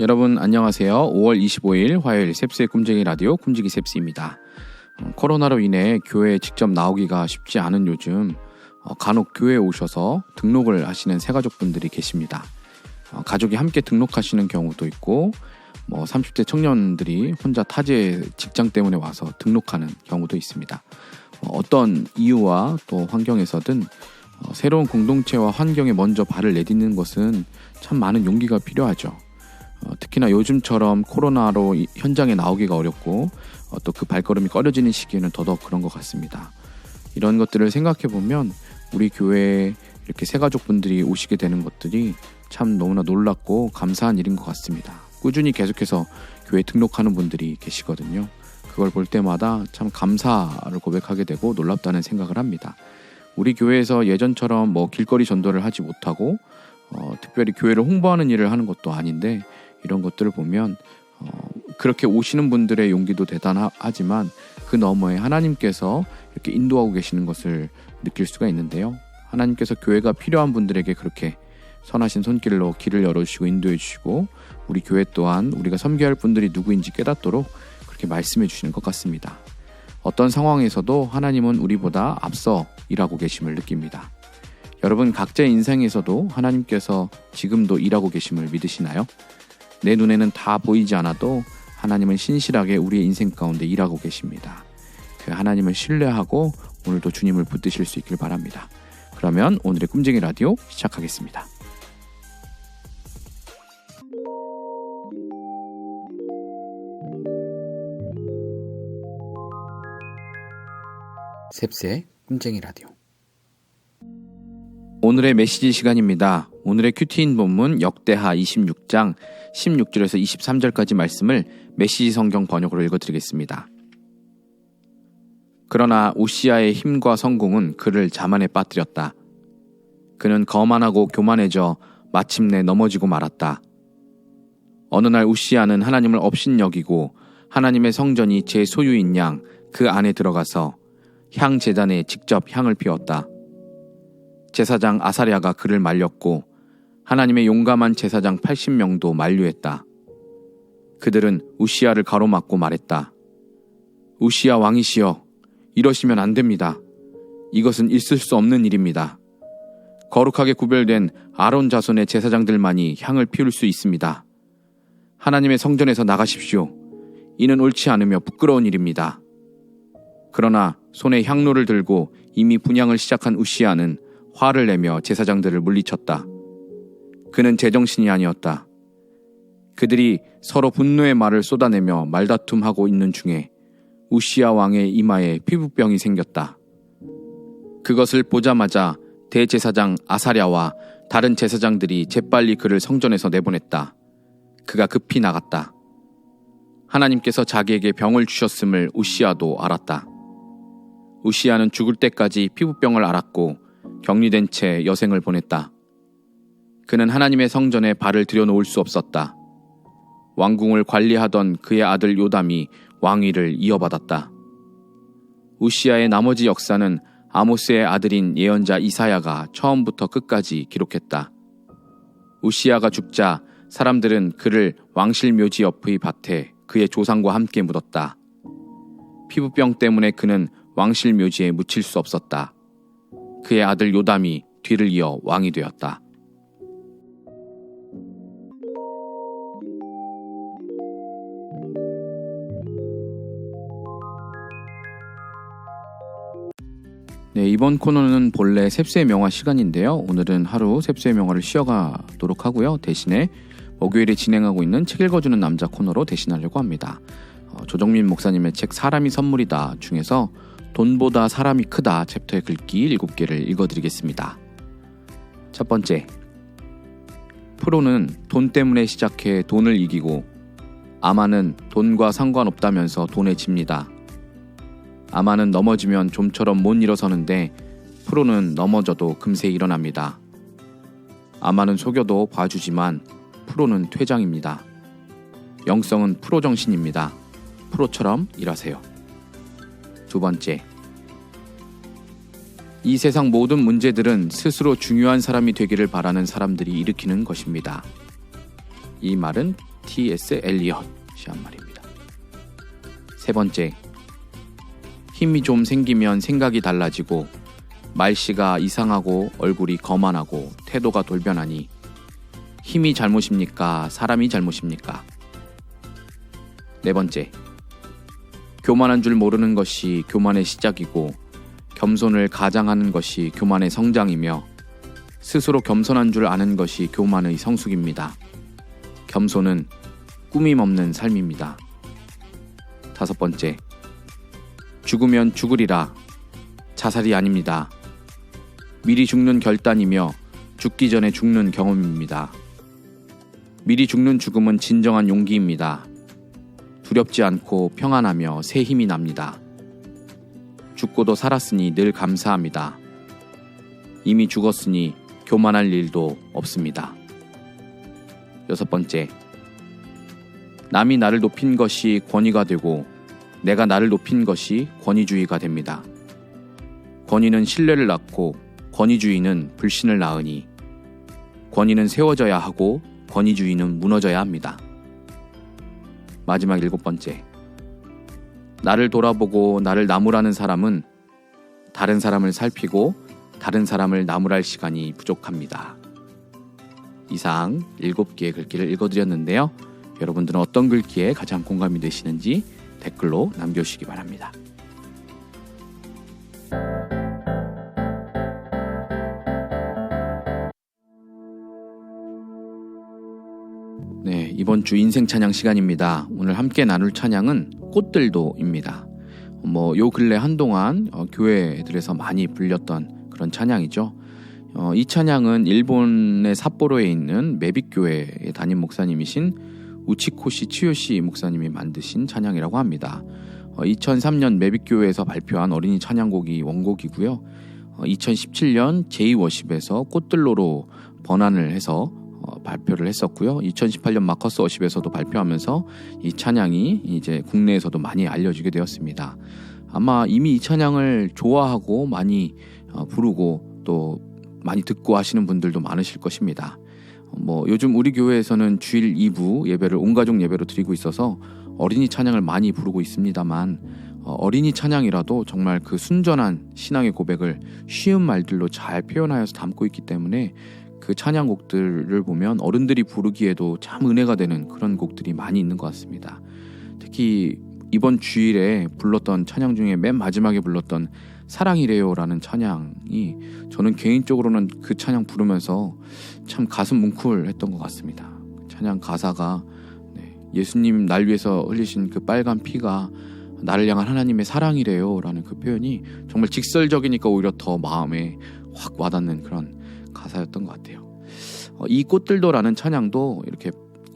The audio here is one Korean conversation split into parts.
여러분 안녕하세요. 5월 25일 화요일 셉스의 꿈쟁이 라디오 꿈지기 셉스입니다. 어, 코로나로 인해 교회에 직접 나오기가 쉽지 않은 요즘 어, 간혹 교회에 오셔서 등록을 하시는 새가족분들이 계십니다. 어, 가족이 함께 등록하시는 경우도 있고 뭐 30대 청년들이 혼자 타지의 직장 때문에 와서 등록하는 경우도 있습니다. 어떤 이유와 또 환경에서든 새로운 공동체와 환경에 먼저 발을 내딛는 것은 참 많은 용기가 필요하죠. 어, 특히나 요즘처럼 코로나로 현장에 나오기가 어렵고 어, 또그 발걸음이 꺼려지는 시기에는 더더욱 그런 것 같습니다. 이런 것들을 생각해 보면 우리 교회에 이렇게 새 가족분들이 오시게 되는 것들이 참 너무나 놀랍고 감사한 일인 것 같습니다. 꾸준히 계속해서 교회 등록하는 분들이 계시거든요. 그걸 볼 때마다 참 감사를 고백하게 되고 놀랍다는 생각을 합니다. 우리 교회에서 예전처럼 뭐 길거리 전도를 하지 못하고 어, 특별히 교회를 홍보하는 일을 하는 것도 아닌데 이런 것들을 보면 어, 그렇게 오시는 분들의 용기도 대단하지만 그 너머에 하나님께서 이렇게 인도하고 계시는 것을 느낄 수가 있는데요. 하나님께서 교회가 필요한 분들에게 그렇게 선하신 손길로 길을 열어주시고 인도해 주시고 우리 교회 또한 우리가 섬겨야 할 분들이 누구인지 깨닫도록 그렇게 말씀해 주시는 것 같습니다. 어떤 상황에서도 하나님은 우리보다 앞서 일하고 계심을 느낍니다. 여러분 각자의 인생에서도 하나님께서 지금도 일하고 계심을 믿으시나요? 내 눈에는 다 보이지 않아도 하나님은 신실하게 우리의 인생 가운데 일하고 계십니다. 그 하나님을 신뢰하고 오늘도 주님을 붙드실 수 있길 바랍니다. 그러면 오늘의 꿈쟁이 라디오 시작하겠습니다. 셉스의 꿈쟁이 라디오 오늘의 메시지 시간입니다. 오늘의 큐티인 본문 역대하 26장 16절에서 23절까지 말씀을 메시지 성경 번역으로 읽어드리겠습니다. 그러나 우시아의 힘과 성공은 그를 자만에 빠뜨렸다. 그는 거만하고 교만해져 마침내 넘어지고 말았다. 어느 날 우시아는 하나님을 업신여기고 하나님의 성전이 제 소유인 양 그 안에 들어가서 향 재단에 직접 향을 피웠다. 제사장 아사랴가 그를 말렸고 하나님의 용감한 제사장 80명도 만류했다. 그들은 우시아를 가로막고 말했다. 우시아 왕이시여, 이러시면 안 됩니다. 이것은 있을 수 없는 일입니다. 거룩하게 구별된 아론 자손의 제사장들만이 향을 피울 수 있습니다. 하나님의 성전에서 나가십시오. 이는 옳지 않으며 부끄러운 일입니다. 그러나 손에 향로를 들고 이미 분양을 시작한 우시아는 화를 내며 제사장들을 물리쳤다. 그는 제정신이 아니었다. 그들이 서로 분노의 말을 쏟아내며 말다툼하고 있는 중에 우시아 왕의 이마에 피부병이 생겼다. 그것을 보자마자 대제사장 아사랴와 다른 제사장들이 재빨리 그를 성전에서 내보냈다. 그가 급히 나갔다. 하나님께서 자기에게 병을 주셨음을 우시아도 알았다. 우시아는 죽을 때까지 피부병을 앓았고 격리된 채 여생을 보냈다. 그는 하나님의 성전에 발을 들여놓을 수 없었다. 왕궁을 관리하던 그의 아들 요담이 왕위를 이어받았다. 우시아의 나머지 역사는 아모스의 아들인 예언자 이사야가 처음부터 끝까지 기록했다. 우시아가 죽자 사람들은 그를 왕실 묘지 옆의 밭에 그의 조상과 함께 묻었다. 피부병 때문에 그는 왕실 묘지에 묻힐 수 없었다. 그의 아들 요담이 뒤를 이어 왕이 되었다. 네, 이번 코너는 본래 셉스의 명화 시간인데요. 오늘은 하루 셉스의 명화를 쉬어가도록 하고요. 대신에 목요일에 진행하고 있는 책 읽어주는 남자 코너로 대신하려고 합니다. 어, 조정민 목사님의 책 사람이 선물이다 중에서 돈보다 사람이 크다 챕터의 글귀 7개를 읽어드리겠습니다. 첫 번째. 프로는 돈 때문에 시작해 돈을 이기고 아마는 돈과 상관없다면서 돈에 집니다. 아마는 넘어지면 좀처럼 못 일어서는데 프로는 넘어져도 금세 일어납니다. 아마는 속여도 봐주지만 프로는 퇴장입니다. 영성은 프로 정신입니다. 프로처럼 일하세요. 두 번째. 이 세상 모든 문제들은 스스로 중요한 사람이 되기를 바라는 사람들이 일으키는 것입니다. 이 말은 T.S. 엘리엇이 한 말입니다. 세 번째. 힘이 좀 생기면 생각이 달라지고 말씨가 이상하고 얼굴이 거만하고 태도가 돌변하니 힘이 잘못입니까? 사람이 잘못입니까? 네 번째. 교만한 줄 모르는 것이 교만의 시작이고 겸손을 가장하는 것이 교만의 성장이며 스스로 겸손한 줄 아는 것이 교만의 성숙입니다. 겸손은 꾸밈 없는 삶입니다. 다섯 번째. 죽으면 죽으리라. 자살이 아닙니다. 미리 죽는 결단이며 죽기 전에 죽는 경험입니다. 미리 죽는 죽음은 진정한 용기입니다. 두렵지 않고 평안하며 새 힘이 납니다. 죽고도 살았으니 늘 감사합니다. 이미 죽었으니 교만할 일도 없습니다. 여섯 번째. 남이 나를 높인 것이 권위가 되고 내가 나를 높인 것이 권위주의가 됩니다. 권위는 신뢰를 낳고 권위주의는 불신을 낳으니 권위는 세워져야 하고 권위주의는 무너져야 합니다. 마지막 일곱 번째. 나를 돌아보고 나를 나무라는 사람은 다른 사람을 살피고 다른 사람을 나무랄 시간이 부족합니다. 이상 일곱 개의 글귀를 읽어드렸는데요. 여러분들은 어떤 글귀에 가장 공감이 되시는지 댓글로 남겨주시기 바랍니다. 이번 주 인생 찬양 시간입니다. 오늘 함께 나눌 찬양은 꽃들도입니다. 뭐 요 근래 한동안 어, 교회들에서 많이 불렸던 그런 찬양이죠. 어, 이 찬양은 일본의 삿포로에 있는 메빅교회의 담임 목사님이신 우치코시 치요시 목사님이 만드신 찬양이라고 합니다. 어, 2003년 메빅교회에서 발표한 어린이 찬양곡이 원곡이고요. 2017년 제이워십에서 꽃들로로 번안을 해서 어, 발표를 했었고요. 2018년 마커스 워십에서도 발표하면서 이 찬양이 이제 국내에서도 많이 알려지게 되었습니다. 아마 이미 이 찬양을 좋아하고 많이 어, 부르고 또 많이 듣고 하시는 분들도 많으실 것입니다. 뭐 요즘 우리 교회에서는 주일 2부 예배를 온 가족 예배로 드리고 있어서 어린이 찬양을 많이 부르고 있습니다만 어, 어린이 찬양이라도 정말 그 순전한 신앙의 고백을 쉬운 말들로 잘 표현하여서 담고 있기 때문에 그 찬양곡들을 보면 어른들이 부르기에도 참 은혜가 되는 그런 곡들이 많이 있는 것 같습니다. 특히 이번 주일에 불렀던 찬양 중에 맨 마지막에 불렀던 사랑이래요라는 찬양이 저는 개인적으로는 그 찬양 부르면서 참 가슴 뭉클했던 것 같습니다. 찬양 가사가 네, 예수님 날 위해서 흘리신 그 빨간 피가 나를 향한 하나님의 사랑이래요라는 그 표현이 정말 직설적이니까 오히려 더 마음에 확 와닿는 그런 가사였던 것 같아요. 어, 이 꽃들도라는 찬양도 이렇게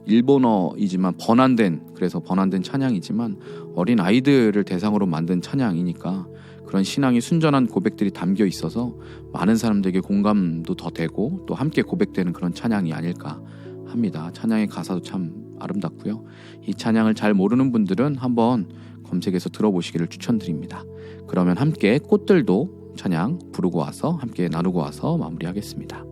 일본어이지만 번안된 그래서 번안된 찬양이지만 어린 아이들을 대상으로 만든 찬양이니까 그런 신앙이 순전한 고백들이 담겨 있어서 많은 사람들에게 공감도 더 되고 또 함께 고백되는 그런 찬양이 아닐까 합니다. 찬양의 가사도 참 아름답고요. 이 찬양을 잘 모르는 분들은 한번 검색해서 들어보시기를 추천드립니다. 그러면 함께 꽃들도 찬양 부르고 와서 함께 나누고 와서 마무리하겠습니다.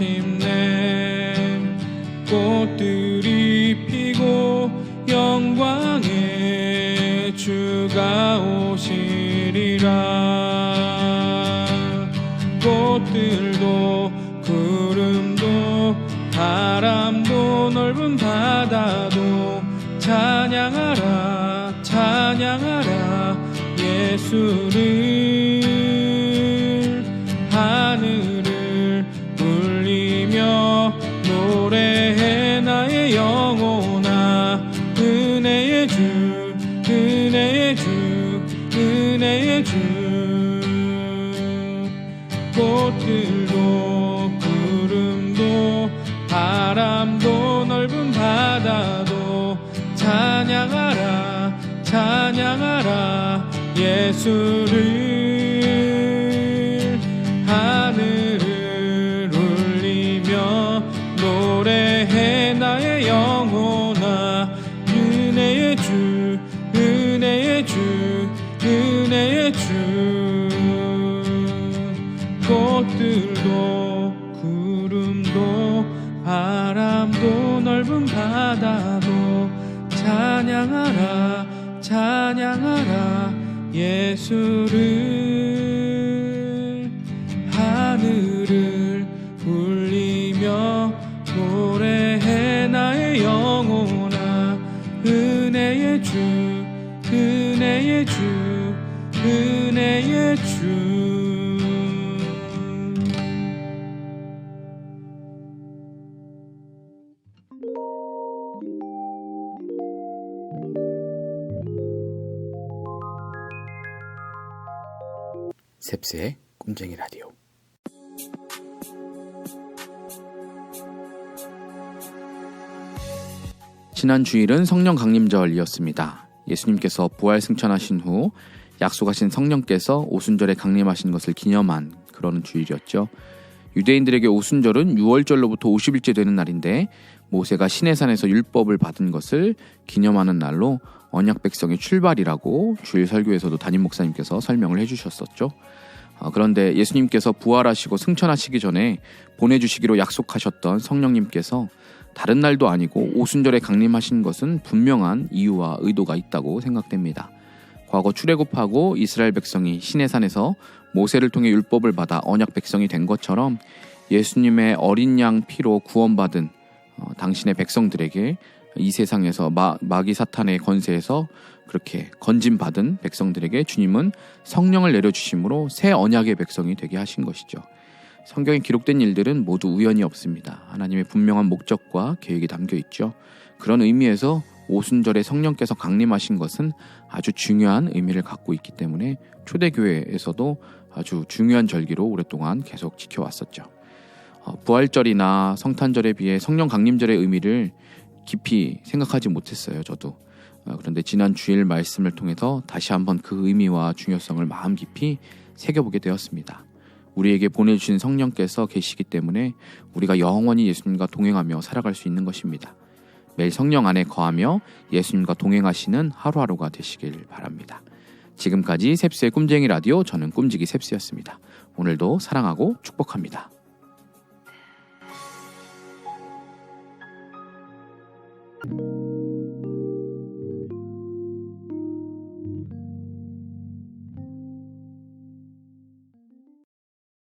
마 찬양하라 예수를 하늘을 울리며 노래해 나의 영혼아. 은혜의 주 은혜의 주 은혜의 주. 꽃들도 구름도 바람도 넓은 바다도 찬양하라 찬양하라 예수를. 하늘을 울리며 노래해 나의 영혼아 은혜의 주 은혜의 주 셉스의 꿈쟁이 라디오. 지난 주일은 성령 강림절이었습니다. 예수님께서 부활 승천하신 후 약속하신 성령께서 오순절에 강림하신 것을 기념한 그러는 주일이었죠. 유대인들에게 오순절은 6월절로부터 50일째 되는 날인데 모세가 시내산에서 율법을 받은 것을 기념하는 날로 언약 백성의 출발이라고 주일 설교에서도 담임 목사님께서 설명을 해주셨었죠. 어, 그런데 예수님께서 부활하시고 승천하시기 전에 보내주시기로 약속하셨던 성령님께서 다른 날도 아니고 오순절에 강림하신 것은 분명한 이유와 의도가 있다고 생각됩니다. 과거 출애굽하고 이스라엘 백성이 시내산에서 모세를 통해 율법을 받아 언약 백성이 된 것처럼 예수님의 어린 양 피로 구원받은 어, 당신의 백성들에게 이 세상에서 마, 마귀 사탄의 건세에서 그렇게 건진받은 백성들에게 주님은 성령을 내려주심으로 새 언약의 백성이 되게 하신 것이죠. 성경에 기록된 일들은 모두 우연이 없습니다. 하나님의 분명한 목적과 계획이 담겨 있죠. 그런 의미에서 오순절에 성령께서 강림하신 것은 아주 중요한 의미를 갖고 있기 때문에 초대교회에서도 아주 중요한 절기로 오랫동안 계속 지켜왔었죠. 어, 부활절이나 성탄절에 비해 성령 강림절의 의미를 깊이 생각하지 못했어요, 저도. 어, 그런데 지난 주일 말씀을 통해서 다시 한번 그 의미와 중요성을 마음 깊이 새겨보게 되었습니다. 우리에게 보내주신 성령께서 계시기 때문에 우리가 영원히 예수님과 동행하며 살아갈 수 있는 것입니다. 매일 성령 안에 거하며 예수님과 동행하시는 하루하루가 되시길 바랍니다. 지금까지 셉스의 꿈쟁이 라디오 저는 꿈지기 셉스였습니다. 오늘도 사랑하고 축복합니다.